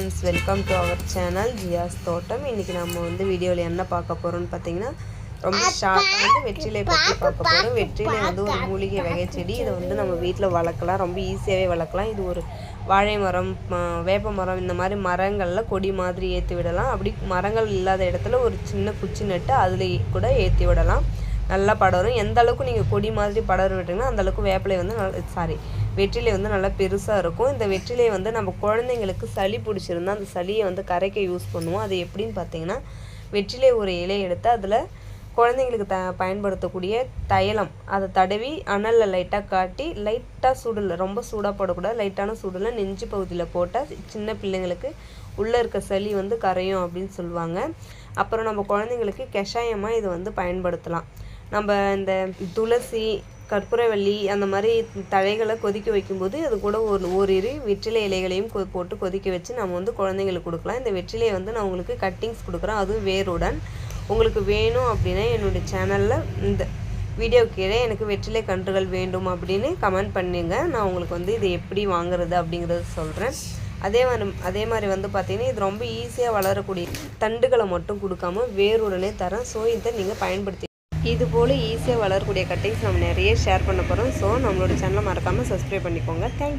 Friends welcome to our channel Jiya's தோட்டம் இன்றைக்கி நம்ம வந்து வீடியோவில் என்ன பார்க்க போகிறோம்னு பார்த்தீங்கன்னா ரொம்ப ஷார்ட்டாக வந்து வெற்றிலை பற்றி பார்க்க போகிறோம் வெற்றிலை வந்து ஒரு மூலிகை வகை செடி. இதை வந்து நம்ம வீட்டில் வளர்க்கலாம். ரொம்ப ஈஸியாகவே வளர்க்கலாம். இது ஒரு வாழை மரம் வேப்ப மரம் இந்த மாதிரி மரங்களில் கொடி மாதிரி ஏற்றி விடலாம். அப்படி மரங்கள் இல்லாத இடத்துல ஒரு சின்ன குச்சி நட்டு அதில் கூட ஏற்றி விடலாம். நல்லா படரும் எந்த அளவுக்கு நீங்கள் கொடி மாதிரி படர விட்டிங்கன்னா அந்த அளவுக்கு வேப்பிலை வந்து சாரி வெற்றிலை வந்து நல்லா பெருசாக இருக்கும். இந்த வெற்றிலையை வந்து நம்ம குழந்தைங்களுக்கு சளி பிடிச்சிருந்தா அந்த சளியை வந்து கரைக்க யூஸ் பண்ணுவோம். அது எப்படின்னு பார்த்தீங்கன்னா வெற்றிலை ஒரு இலையை எடுத்து அதில் குழந்தைங்களுக்கு த பயன்படுத்தக்கூடிய தைலம். அதை தடவி அனலில் லைட்டாக காட்டி லைட்டாக சுடல ரொம்ப சூடாக போடக்கூடாது. லைட்டான சூடில் நெஞ்சு பகுதியில் போட்டால் சின்ன பிள்ளைங்களுக்கு உள்ளே இருக்க சளி வந்து கரையும் அப்படின்னு சொல்லுவாங்க. அப்புறம் நம்ம குழந்தைங்களுக்கு கஷாயமாக இது வந்து பயன்படுத்தலாம். நம்ம இந்த துளசி கற்பூரவள்ளி அந்த மாதிரி தழைகளை கொதிக்க வைக்கும்போது அது கூட ஒரு ஓரிரு வெற்றிலை இலைகளையும் கொ- போட்டு கொதிக்க வச்சு நம்ம வந்து குழந்தைங்களுக்கு கொடுக்கலாம். இந்த வெற்றிலையை வந்து நான் உங்களுக்கு கட்டிங்ஸ் கொடுக்குறேன். அதுவும் வேருடன். உங்களுக்கு வேணும் அப்படின்னா என்னுடைய சேனலில் இந்த வீடியோ கீழே எனக்கு வெற்றிலை கன்றுகள் வேண்டும் அப்படின்னு கமெண்ட் பண்ணுங்க. நான் உங்களுக்கு வந்து இது எப்படி வாங்குறது அப்படிங்கிறத சொல்கிறேன் அதே மாதிரி அதே மாதிரி வந்து பார்த்தீங்கன்னா இது ரொம்ப ஈஸியாக வளரக்கூடிய தண்டுகளை மட்டும் கொடுக்காம வேருடனே தரேன். ஸோ இதை நீங்கள் பயன்படுத்தி இது போல் ஈஸியாக வளரக்கூடிய கட்டிங்ஸ் நம்ம நிறைய ஷேர் பண்ண போகிறோம் ஸோ நம்மளோட சேனலை மறக்காமல் சப்ஸ்கிரைப் பண்ணிக்கோங்க. தேங்க்யூ